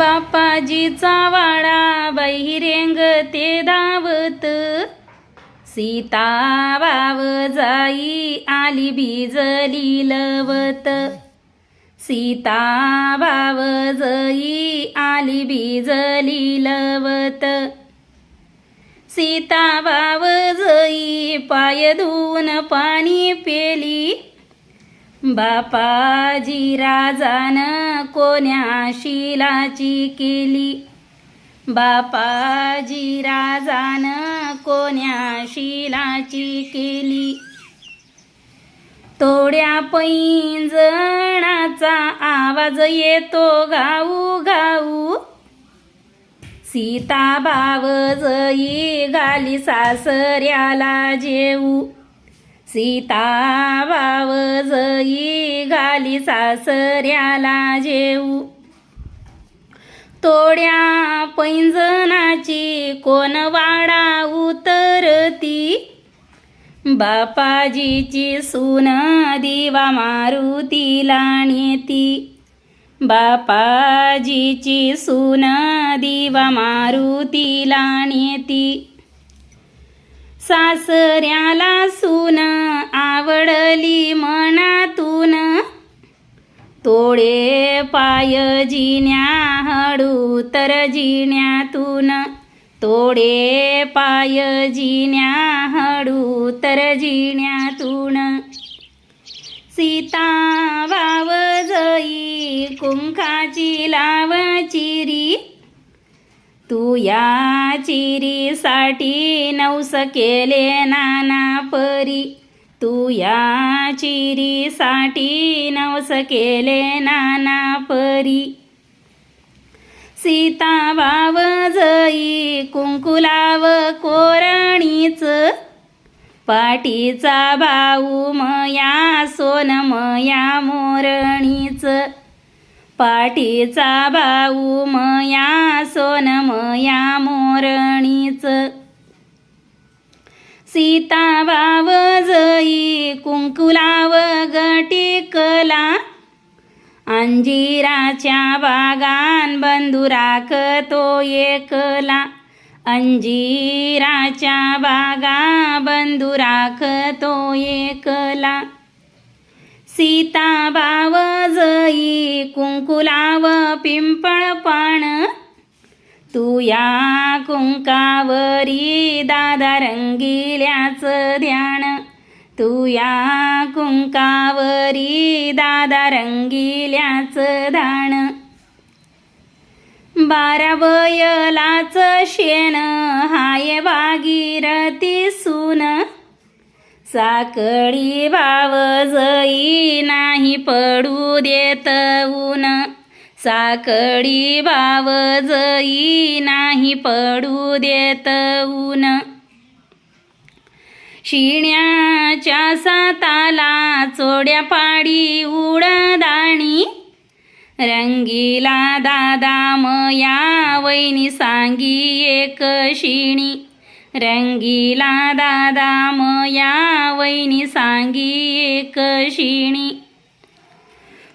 बापाजीचा वाडा बहिरेंग ते धावत. सीता वाव जाई आली भिजली लवत सीता वाव जाई आली भिजली लवत सीता वाव जाई पाय धुवून पाणी पेली. बापाजी राजान कोण्या शिलाची केली. बापाजी राजान कोण्या शिलाची केली. तोड्या पैंजणाचा आवाज येतो गाऊ गाऊ. सीता बाव जई गाली सासऱ्याला जेऊ. सीता भाव जई गाली सासऱ्याला जेऊ. तोड्या पैंजनाची कोण वाडा उतरती? बापाजीची सून दिवा मारुतीला नेती. बापाजीची सून दिवा मारुतीला नेती. सासऱ्याला सून आवडली मनातून. तोडे पाय जिन्या हळू तर जिन्यातून. तोडे पाय जिन्या हळू तर जिन्यातून. सीता वाव जई कुंखाची लाव चिरी. तू या साठी नवस केले नाना परी. तू या चिरीसाठी नवस केले नाना परी. सीता वाव जई कुंकुलाव कोरणीच. पाटीचा भाऊ मया सोनमया मोरणीच. पाठीचा भाऊ मया सोनमया मोरणीच. सीता भाव जई कुंकुलाव गटिकला अंजिराच्या बागान बंधू राखतो एकला. अंजिराच्या बागा बंधू राखतो एकला. सीता बाव जई कुंकुलाव पिंपळ पाण तू या कुंकावरी दादा रंगिल्याच ध्यान. तू या कुंकावरी दादा रंगिल्याच धाण बारा वयलाच शेण हाय भागीरथी सून. साकळी भाव जई नाही पडू देत ऊन. साकळी भाव जई नाही पडू देत ऊन. शिण्याच्या साताला चोड्या पाडी उडदाणी. रंगीला दादा मया वैनी सांगी एक शिणी. रंगीला दादा मया वैनी सांगी एक शिणी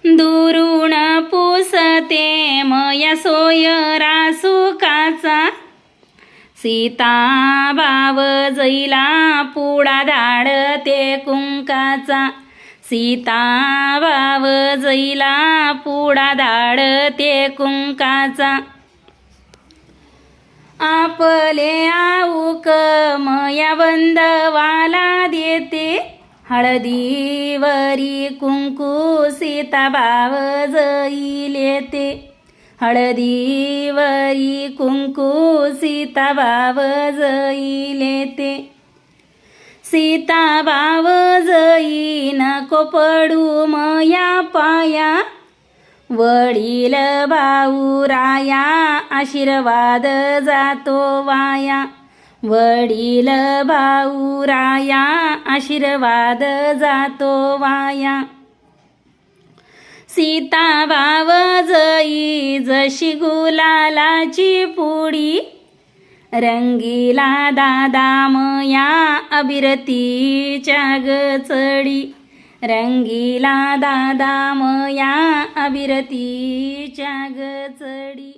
दुरुण पुसते मया सोय रासुकाचा. सीता भाव जैला पुडा धाडते कुंकाचा. सीता भाव जैला पुडा धाडते कुंकाचा. आपले आऊक मया बंदवाला देते. हळदीवरी कुंकू सीता भाव जईलेते हळदीवरी कुंकू सीता भाव जईलेते सीता भाव जई नको पडू मया पाया. वडील भाऊराया आशीर्वाद जातो वाया. वडील भाऊराया आशीर्वाद जातो वाया. सीता भाव जई जशी गुलालाची पुडी. रंगीला दादा मया अभिरतीच्या गचडी. रंगीला दादा मया अभिरतीच्या गचडी